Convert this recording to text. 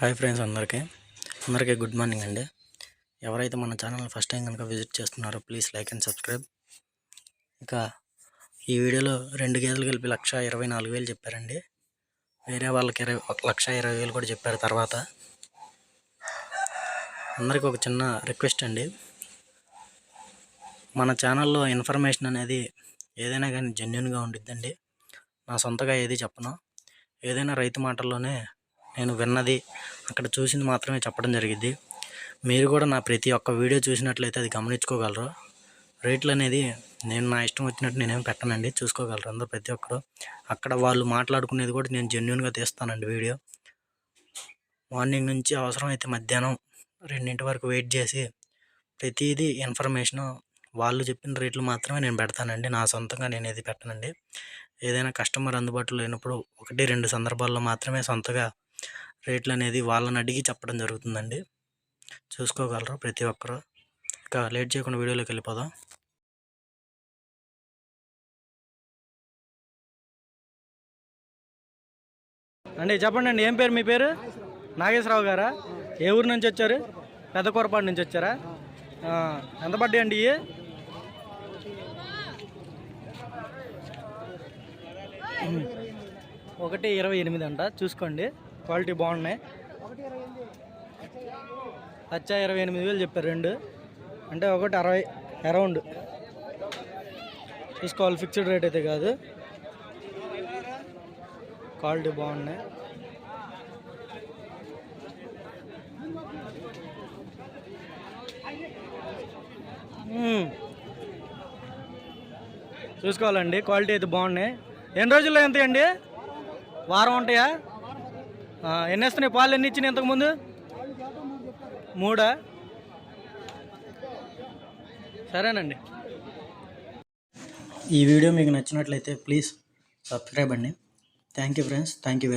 Hi friends అందరికీ. అందరికీ good morning అండి. ఎవరైతే మన ఛానల్ ఫస్ట్ టైం కనుక విజిట్ చేస్తున్నారో ప్లీజ్ లైక్ అండ్ సబ్స్క్రైబ్. ఇక ఈ వీడియోలో రెండు గేదెలు కలిపి లక్ష ఇరవై నాలుగు వేలు చెప్పారండి. వేరే వాళ్ళకి ఇరవై ఒక లక్ష ఇరవై వేలు కూడా చెప్పారు తర్వాత. అందరికీ ఒక చిన్న రిక్వెస్ట్ అండి. మన ఛానల్లో ఇన్ఫర్మేషన్ అనేది ఏదైనా కానీ జెన్యున్గా ఉండిద్దండి. నా సొంతగా ఏది చెప్పను. ఏదైనా రైతు మాటల్లోనే నేను విన్నది అక్కడ చూసింది మాత్రమే చెప్పడం జరిగింది మీరు కూడా నా ప్రతి ఒక్క వీడియో చూసినట్లయితే అది గమనించుకోగలరు. రేట్లు అనేది నేను నా ఇష్టం వచ్చినట్టు నేనేం పెట్టనండి చూసుకోగలరు అందరూ ప్రతి ఒక్కరు. అక్కడ వాళ్ళు మాట్లాడుకునేది కూడా నేను జెన్యున్గా తీస్తానండి వీడియో. మార్నింగ్ నుంచి అవసరమైతే మధ్యాహ్నం రెండింటి వరకు వెయిట్ చేసి ప్రతిదీ ఇన్ఫర్మేషను వాళ్ళు చెప్పిన రేట్లు మాత్రమే నేను పెడతానండి. నా సొంతంగా నేను ఏది పెట్టనండి. ఏదైనా కస్టమర్ అందుబాటులో లేనప్పుడు ఒకటి రెండు సందర్భాల్లో మాత్రమే సొంతగా రేట్లు అనేది వాళ్ళని అడిగి చెప్పడం జరుగుతుందండి. చూసుకోగలరు ప్రతి ఒక్కరు? ఇంకా లేట్ చేయకుండా వీడియోలోకి వెళ్ళిపోదాం. అండి చెప్పండి అండి ఏం పేరు మీ పేరు? నాగేశ్వరరావు గారా? ఏ ఊరు నుంచి వచ్చారు? పెద్ద కూరపాడు నుంచి వచ్చారా? ఎంత పడ్డాయి అండి ఇవి ఒకటి ఇరవై ఎనిమిది అంట చూసుకోండి. క్వాలిటీ బాగున్నాయి. లచ్చ ఇరవై ఎనిమిది వేలు చెప్పారు రెండు. అంటే ఒకటి అరవై అరౌండ్. చూసుకోవాలి ఫిక్స్డ్ రేట్ అయితే కాదు. క్వాలిటీ బాగున్నాయి. చూసుకోవాలండి క్వాలిటీ అయితే బాగున్నాయి. ఎన్ని రోజుల్లో ఎంత అండి వారం ఉంటాయా? ఎన్ని వస్తున్నాయి? పాలు ఎన్ని ఇచ్చినాయి ఇంతకుముందు? మూడా? సరేనండి. ఈ వీడియో మీకు నచ్చినట్లయితే ప్లీజ్ సబ్స్క్రైబ్ అండి. Thank you friends thank you very